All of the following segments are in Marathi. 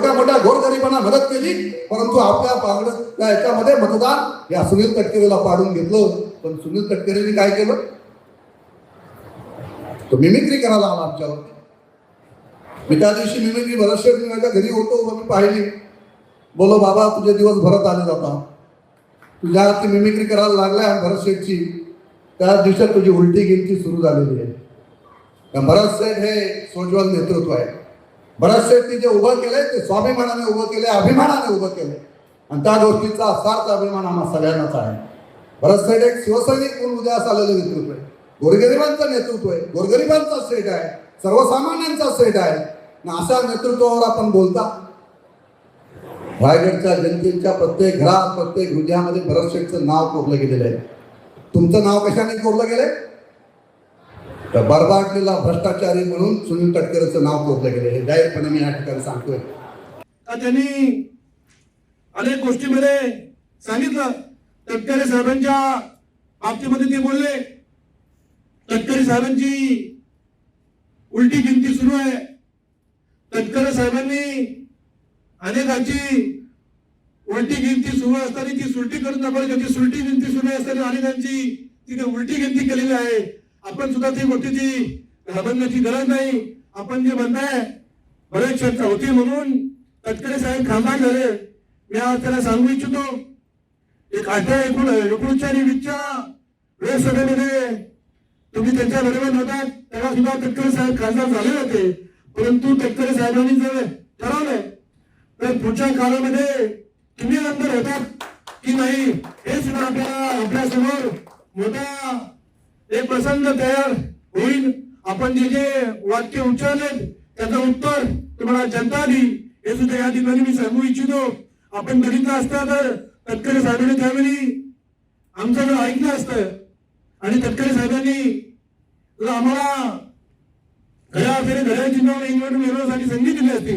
मोठ्या मोठ्या गोरगरिबांना मदत केली. परंतु आपल्या पागड याच्यामध्ये मतदान या सुनील तटकरेला पाडून घेतलं. पण सुनील तटकरेने काय केलं? तो मिमिक्री करायला आला आमच्यावर. मी त्या दिवशी मिमिक्री भरतशेठ मी माझ्या घरी होतो मग मी पाहिली. बोलो बाबा तुझे दिवस भरत आले जाता तुझ्या हाती मिमिक्री करायला लागलाय आणि भरत शेठची त्या दिवसात तुझी उलटी गिनती सुरू झालेली आहे. भरत शेठ हे सोज्वल नेतृत्व आहे. भरत जे उभं केलंय ते स्वाभिमानाने उभं केलंय अभिमानाने उभं केलंय. आणि त्या गोष्टीचा सार्थ अभिमान आम्हा सगळ्यांनाच आहे. भरत एक शिवसैनिक म्हणून उद्यास आलेलं नेतृत्व आहे. गोरगरिबांचं नेतृत्व आहे. गोरगरिबांचा सेट आहे. सर्वसामान्यांचा सेट आहे. आणि अशा नेतृत्वावर आपण बोलता. रायगडच्या जनतेच्या प्रत्येक घरात प्रत्येक हृदयामध्ये भरत शेठचं नाव कोरलं गेलेलं आहे. तुमचं नाव कशाने कोरलं गेलंय? तर बरबाडलेला भ्रष्टाचारी म्हणून सुनील तटकरेचं नाव कोरलं गेलं. हे जाहीरपणे मी या ठिकाणी सांगतोय. का त्यांनी अनेक गोष्टीमध्ये सांगितलं? तटकरे साहेबांच्या बाबतीमध्ये ते बोलले. तटकरे साहेबांची उलटी गिनती सुरू आहे. तटकरे साहेबांनी अनेकांची उलटी गिनती सुरू असताना ती सुलटी करून दाखवली. त्याची सुलटी गिनती सुरू असताना अनेकांची तिथे उलटी गिनती केलेली आहे. आपण सुद्धा ती गोष्टीची घाबरण्याची गरज नाही. आपण जे म्हणताय बरेच चर्चा होती म्हणून तटकरे साहेब खांबा झाले. मी आज त्याला सांगू इच्छितो. एक अठरा एकूण एकोणीसच्या आणि वीसच्या लोकसभेमध्ये तुम्ही त्यांच्या बरोबर होतात तेव्हा सुद्धा तटकरे साहेब खासदार झाले होते. परंतु तटकरे साहेबांनी जर ठरवलंय तर पुढच्या काळामध्ये तुम्ही नंतर होतात की नाही हे सुद्धा आपल्याला आपल्यासमोर मोठा हे प्रसंग तयार होईल. आपण जे जे वाक्य उच्चारले त्याचं उत्तर तुम्हाला जनता देईल. हे सुद्धा या ठिकाणी मी सांगू इच्छितो. आपण बघितलं असता तर तटकरे साहेबांनी त्यावेळी आमचं जर ऐकलं असतं. आणि तटकरे साहेबांनी जर आम्हाला घड्या असेल घड्या चिन्हावर इंग्लंड मिळवण्यासाठी संधी दिली असती.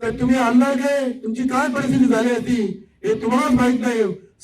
तर तुम्ही आमदार काय तुमची काय परिस्थिती झाली असती हे तुम्हालाच माहीत नाही.